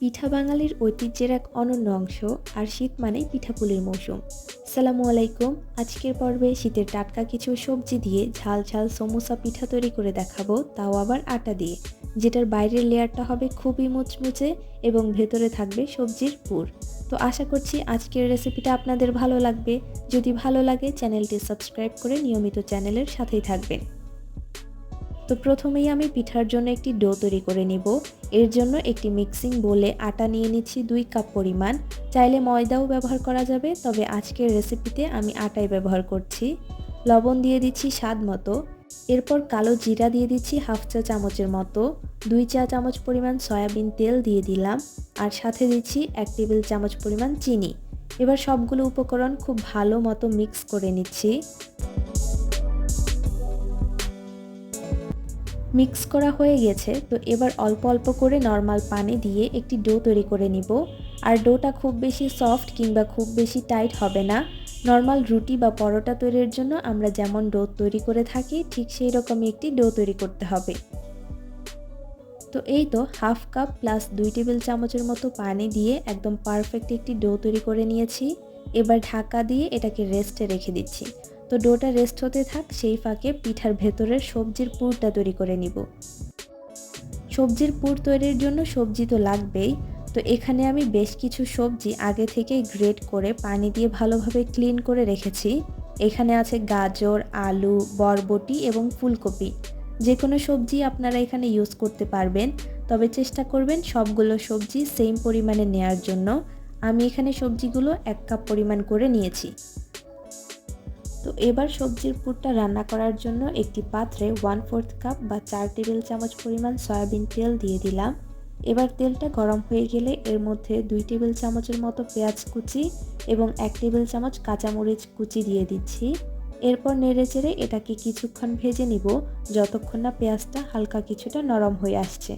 পিঠা বাঙালির ঐতিহ্যের এক অনন্য অংশ, আর শীত মানেই পিঠাপুলির মৌসুম। সালামু আলাইকুম। আজকের পর্বে শীতের টাটকা কিছু সবজি দিয়ে ঝাল ঝাল সমোসা পিঠা তৈরি করে দেখাবো, তাও আবার আটা দিয়ে। যেটার বাইরের লেয়ারটা হবে খুবই মুচমুচে এবং ভেতরে থাকবে সবজির পুর। তো আশা করছি আজকের রেসিপিটা আপনাদের ভালো লাগবে। যদি ভালো লাগে, চ্যানেলটি সাবস্ক্রাইব করে নিয়মিত চ্যানেলের সাথেই থাকবেন। তো প্রথমেই আমি পিঠার জন্য একটি ডো তৈরি করে নিব। এর জন্য একটি মিক্সিং বলে আটা নিয়ে নিচ্ছি দুই কাপ পরিমাণ। চাইলে ময়দাও ব্যবহার করা যাবে, তবে আজকের রেসিপিতে আমি আটাই ব্যবহার করছি। লবণ দিয়ে দিচ্ছি স্বাদ মতো। এরপর কালো জিরা দিয়ে দিচ্ছি হাফ চা চামচের মতো। দুই চা চামচ পরিমাণ সয়াবিন তেল দিয়ে দিলাম। আর সাথে দিচ্ছি এক টেবিল চামচ পরিমাণ চিনি। এবার সবগুলো উপকরণ খুব ভালো মতো মিক্স করে নিচ্ছি। মিক্স করা হয়ে গেছে, তো এবার অল্প অল্প করে নর্মাল পানি দিয়ে একটি ডো তৈরি করে নিব। আর ডোটা খুব বেশি সফট কিংবা খুব বেশি টাইট হবে না। নর্মাল রুটি বা পরোটা তৈরির জন্য আমরা যেমন ডো তৈরি করে থাকি, ঠিক সেই রকমই একটি ডো তৈরি করতে হবে। তো এই তো হাফ কাপ প্লাস দুই টেবিল চামচের মতো পানি দিয়ে একদম পারফেক্ট একটি ডো তৈরি করে নিয়েছি। এবার ঢাকা দিয়ে এটাকে রেস্টে রেখে দিচ্ছি। তো ডোটা রেস্ট হতে থাক, সেই ফাঁকে পিঠার ভেতরের সবজির পুরটা তৈরি করে নিব। সবজির পুর তৈরির জন্য সবজি তো লাগবেই, তো এখানে আমি বেশ কিছু সবজি আগে থেকেই গ্রেট করে পানি দিয়ে ভালোভাবে ক্লিন করে রেখেছি। এখানে আছে গাজর, আলু, বরবটি এবং ফুলকপি। যে কোনো সবজি আপনারা এখানে ইউজ করতে পারবেন, তবে চেষ্টা করবেন সবগুলো সবজি সেম পরিমাণে নেয়ার জন্য। আমি এখানে সবজিগুলো এক কাপ পরিমাণ করে নিয়েছি। তো এবার সবজির পুরটা রান্না করার জন্য একটি পাত্রে ওয়ান ফোর্থ কাপ বা চার টেবিল চামচ পরিমাণ সয়াবিন তেল দিয়ে দিলাম। এবার তেলটা গরম হয়ে গেলে এর মধ্যে দুই টেবিল চামচের মতো পেঁয়াজ কুচি এবং এক টেবিল চামচ কাঁচামরিচ কুচি দিয়ে দিচ্ছি। এরপর নেড়ে চেড়ে এটাকে কিছুক্ষণ ভেজে নিব, যতক্ষণ না পেঁয়াজটা হালকা কিছুটা নরম হয়ে আসছে।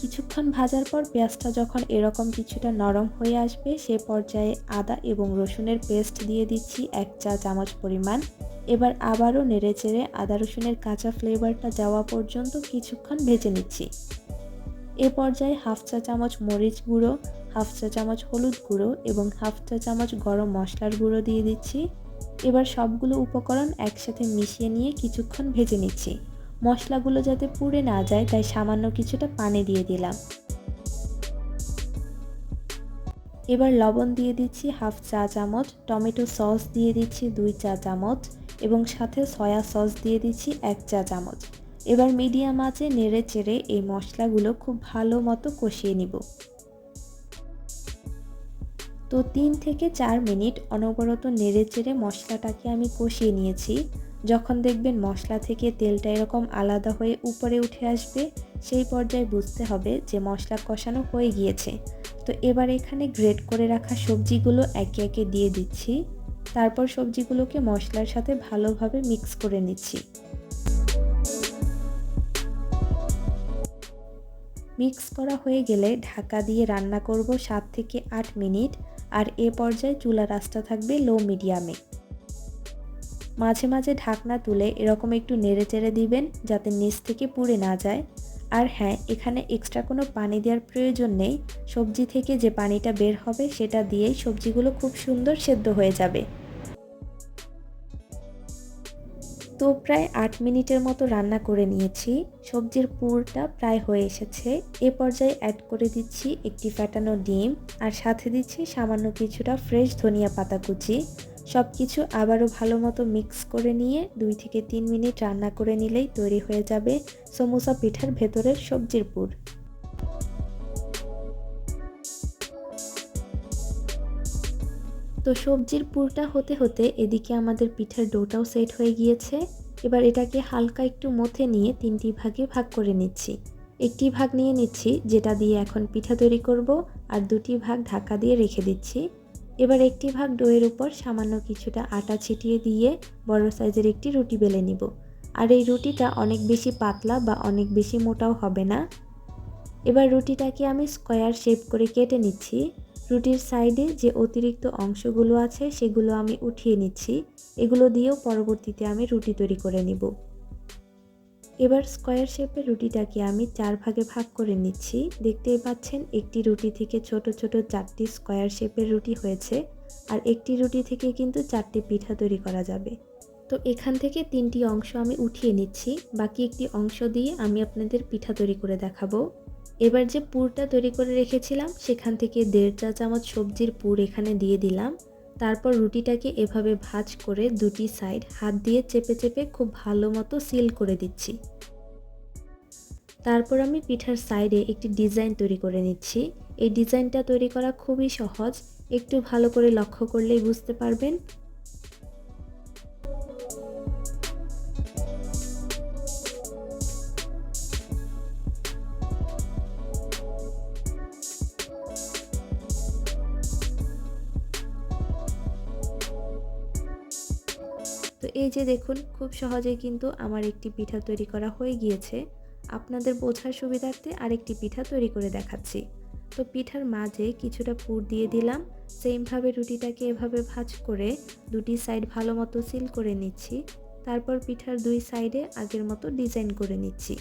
কিছুক্ষণ ভাজার পর পেঁয়াজটা যখন এরকম কিছুটা নরম হয়ে আসবে, সে পর্যায়ে আদা এবং রসুনের পেস্ট দিয়ে দিচ্ছি এক চা চামচ পরিমাণ। এবার আবারও নেড়ে চেড়ে আদা রসুনের কাঁচা ফ্লেভারটা যাওয়া পর্যন্ত কিছুক্ষণ ভেজে নিচ্ছি। এ পর্যায়ে হাফ চা চামচ মরিচ গুঁড়ো, হাফ চা চামচ হলুদ গুঁড়ো এবং হাফ চা চামচ গরম মশলার গুঁড়ো দিয়ে দিচ্ছি। এবার সবগুলো উপকরণ একসাথে মিশিয়ে নিয়ে কিছুক্ষণ ভেজে নিচ্ছি। মশলাগুলো যাতে পুড়ে না যায়, তাই সামান্য কিছুটা পানি দিয়ে দিলাম। এবার লবণ দিয়ে দিচ্ছি হাফ চা চামচ, টমেটো সস দিয়ে দিচ্ছি দুই চা চামচ এবং সাথে সয়া সস দিয়ে দিচ্ছি এক চা চামচ। এবার মিডিয়াম আঁচে নেড়ে চেড়ে এই মশলাগুলো খুব ভালো মতো কষিয়ে নিব। তো তিন থেকে চার মিনিট অনবরত নেড়ে চেড়ে মশলাটাকে আমি কষিয়ে নিয়েছি। যখন দেখবেন মশলা থেকে তেলটা এরকম আলাদা হয়ে উপরে উঠে আসবে, সেই পর্যায়ে বুঝতে হবে যে মশলা কষানো হয়ে গিয়েছে। তো এবার এখানে গ্রেট করে রাখা সবজিগুলো একে একে দিয়ে দিচ্ছি। তারপর সবজিগুলোকে মশলার সাথে ভালোভাবে মিক্স করে নিচ্ছি। মিক্স করা হয়ে গেলে ঢাকা দিয়ে রান্না করব সাত থেকে আট মিনিট। আর এ পর্যায়ে চুলা রাস্তা থাকবে লো মিডিয়ামে। মাঝে মাঝে ঢাকনা তুলে এরকম একটু নেড়ে চেড়ে দিবেন যাতে নিচ থেকে পুড়ে না যায়। আর হ্যাঁ এখানে এক্সট্রা কোনো পানি দেওয়ার প্রয়োজন নেই। সবজি থেকে যে পানিটা বের হবে সেটা দিয়েই সবজিগুলো খুব সুন্দর সেদ্ধ হয়ে যাবে। তো প্রায় আট মিনিটের মতো রান্না করে নিয়েছি। সবজির পুরটা প্রায় হয়ে এসেছে। এ পর্যায়ে অ্যাড করে দিচ্ছি একটি ফ্যাটানো ডিম আর সাথে দিচ্ছি সামান্য কিছুটা ফ্রেশ ধনিয়া পাতা কুচি। সব কিছু আবারও ভালো মতো মিক্স করে নিয়ে দুই থেকে তিন মিনিট রান্না করে নিলেই তৈরি হয়ে যাবে সমোসা পিঠার ভেতরের সবজির পুর। তো সবজির পুরটা হতে হতে এদিকে আমাদের পিঠার ডোটাও সেট হয়ে গিয়েছে। এবার এটাকে হালকা একটু মথে নিয়ে তিনটি ভাগে ভাগ করে নিচ্ছি। একটি ভাগ নিয়ে নিচ্ছি, যেটা দিয়ে এখন পিঠা তৈরি করব, আর দুটি ভাগ ঢাকা দিয়ে রেখে দিচ্ছি। এবার একটি ভাগ ডোয়ের উপর সামান্য কিছুটা আটা ছিটিয়ে দিয়ে বড় সাইজের একটি রুটি বেলে নিব। আর এই রুটিটা অনেক বেশি পাতলা বা অনেক বেশি মোটাও হবে না। এবার রুটিটাকে আমি স্কোয়ার শেপ করে কেটে নিচ্ছি। রুটির সাইডে যে অতিরিক্ত অংশগুলো আছে সেগুলো আমি উঠিয়ে নিচ্ছি। এগুলো দিয়েও পরবর্তীতে আমি রুটি তৈরি করে নিব। এবার স্কোয়ার শেপের রুটিটাকে আমি চার ভাগে ভাগ করে নিচ্ছি। দেখতেই পাচ্ছেন, একটি রুটি থেকে ছোট ছোট চারটি স্কোয়ার শেপের রুটি হয়েছে আর একটি রুটি থেকে কিন্তু চারটি পিঠা তৈরি করা যাবে। তো এখান থেকে তিনটি অংশ আমি উঠিয়ে নিচ্ছি, বাকি একটি অংশ দিয়ে আমি আপনাদের পিঠা তৈরি করে দেখাবো। এবার যে পুরটা তৈরি করে রেখেছিলাম, সেখান থেকে দেড় চা চামচ সবজির পুর এখানে দিয়ে দিলাম। তারপর রুটিটাকে এভাবে ভাজ করে দুটি সাইড হাত দিয়ে চেপে চেপে খুব ভালো মতো সিল করে দিচ্ছি। তারপর আমি পিঠার সাইডে একটি ডিজাইন তৈরি করে নিচ্ছি। এই ডিজাইনটা তৈরি করা খুবই সহজ। একটু ভালো করে লক্ষ্য করলেই বুঝতে পারবেন। তো এই যে দেখুন, খুব সহজেই কিন্তু আমার একটি পিঠা তৈরি করা হয়ে গিয়েছে। আপনাদের বোঝার সুবিধার্থে আরেকটি পিঠা তৈরি করে দেখাচ্ছি। তো পিঠার মাঝে কিছুটা পুর দিয়ে দিলাম। সেমভাবে রুটিটাকে এভাবে ভাজ করে দুটি সাইড ভালো মতো সিল করে নিচ্ছি। তারপর পিঠার দুই সাইডে আগের মতো ডিজাইন করে নিচ্ছি।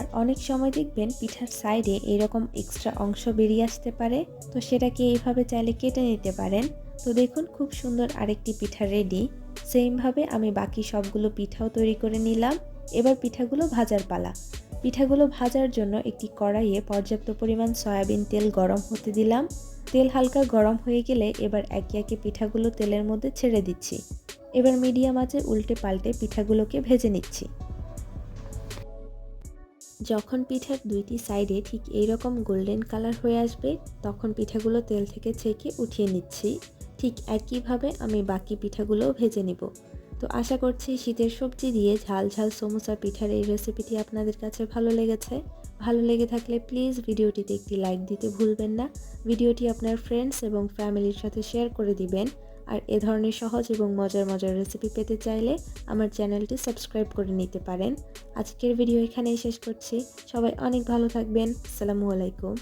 আর অনেক সময় দেখবেন পিঠার সাইডে এরকম এক্সট্রা অংশ বেরিয়ে আসতে পারে। তো সেটাকে এইভাবে চাইলে কেটে নিতে পারেন। তো দেখুন খুব সুন্দর আরেকটি পিঠা রেডি সেমভাবে আমি বাকি সবগুলো পিঠাও তৈরি করে নিলাম। এবার পিঠাগুলো ভাজার পালা। পিঠাগুলো ভাজার জন্য একটি কড়াইয়ে পর্যাপ্ত পরিমাণ সয়াবিন তেল গরম হতে দিলাম। তেল হালকা গরম হয়ে গেলে এবার একে একে পিঠাগুলো তেলের মধ্যে ছেড়ে দিচ্ছি। এবার মিডিয়াম আঁচে উল্টে পাল্টে পিঠাগুলোকে ভেজে নিচ্ছি। যখন পিঠার দুইটি সাইডে ঠিক এইরকম গোল্ডেন কালার হয়ে আসবে, তখন পিঠাগুলো তেল থেকে ছেঁকে উঠিয়ে নিচ্ছি। ঠিক একইভাবে আমি বাকি পিঠাগুলোও ভেজে নিব। তো আশা করছি শীতের সবজি দিয়ে ঝাল ঝাল সমোসা পিঠার এই রেসিপিটি আপনাদের কাছে ভালো লেগেছে। ভালো লেগে থাকলে প্লিজ ভিডিওটিতে একটি লাইক দিতে ভুলবেন না। ভিডিওটি আপনার ফ্রেন্ডস এবং ফ্যামিলির সাথে শেয়ার করে দিবেন। আর এ ধরনের সহজ এবং মজার মজার রেসিপি পেতে চাইলে আমার চ্যানেলটি সাবস্ক্রাইব করে নিতে পারেন। আজকের ভিডিও এখানেই শেষ করছি। সবাই অনেক ভালো থাকবেন। আসসালামু আলাইকুম।